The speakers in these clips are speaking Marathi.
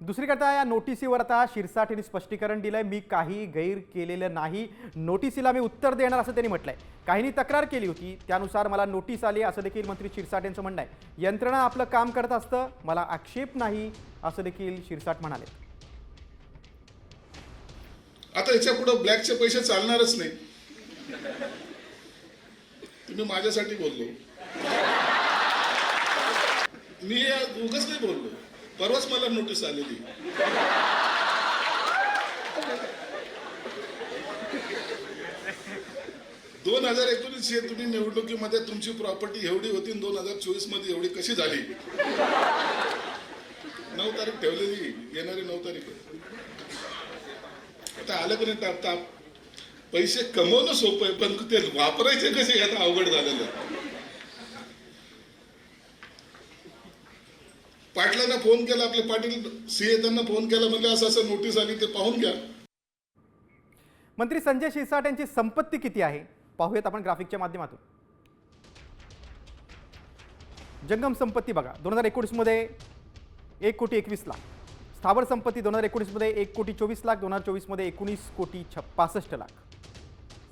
दुसरीकडे या नोटिसीवर आता शिरसाट यांनी स्पष्टीकरण दिलंय. मी काही गैर केलेलं नाही. नोटिसीला मी उत्तर देणार असं त्यांनी म्हटलंय. काहींनी तक्रार केली होती. त्यानुसार मला नोटीस आली असं देखील मंत्री शिरसाट यांचं म्हणणं आहे. यंत्रणा आपलं काम करत असतं. मला आक्षेप नाही असं देखील शिरसाट म्हणाले. आता याच्यापुढे ब्लॅकचे पैसे चालणारच नाही. तुम्ही माझ्यासाठी बोललो. मी उगच नाही बोललो. परवाच मला नोटीस आलेली. दोन हजार एकोणीस हे तुम्ही निवडणुकीमध्ये तुमची प्रॉपर्टी एवढी होती दोन हजार चोवीसमध्ये एवढी कशी झाली? नऊ तारीख ठेवलेली येणारी नऊ तारीख. आता आलं की नाही पैसे कमवणं सोपं आहे पण ते वापरायचे कसे? आता अवघड झालेलं आहे. पाटलांना फोन केला आपले पाटील सीए त्यांना फोन केला म्हणजे असं असं नोटीस आली ते पाहून घ्या. मंत्री संजय शिरसाट यांची संपत्ती किती आहे? पाहूयात आपण ग्राफिकच्या माध्यमातून. जंगम संपत्ती बघा दोन हजार एकोणीसमध्ये एक कोटी एकवीस लाख. स्थावर संपत्ती दोन हजार एकोणीसमध्ये एक कोटी चोवीस लाख दोन हजार चोवीसमध्ये एकोणीस कोटी छ पासष्ट लाख.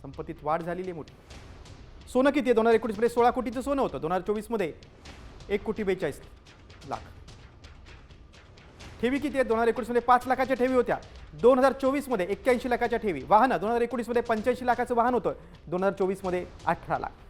संपत्तीत वाढ झालेली आहे मोठी. सोनं किती आहे? दोन हजार एकोणीसमध्ये सोळा कोटीचं सोनं होतं दोन हजार चोवीसमध्ये एक कोटी बेचाळीस लाख. ठेवी किती आहेत? दोन हजार एकोणीसमध्ये पाच लाखाच्या ठेवी होत्या. दोन हजार चोवीसमध्ये एक्क्याऐंशी लाखाच्या ठेवी. वाहनं दोन हजार एकोणीसमध्ये पंच्याऐंशी लाखाचं वाहन होतं. दोन हजार चोवीसमध्ये अठरा लाख.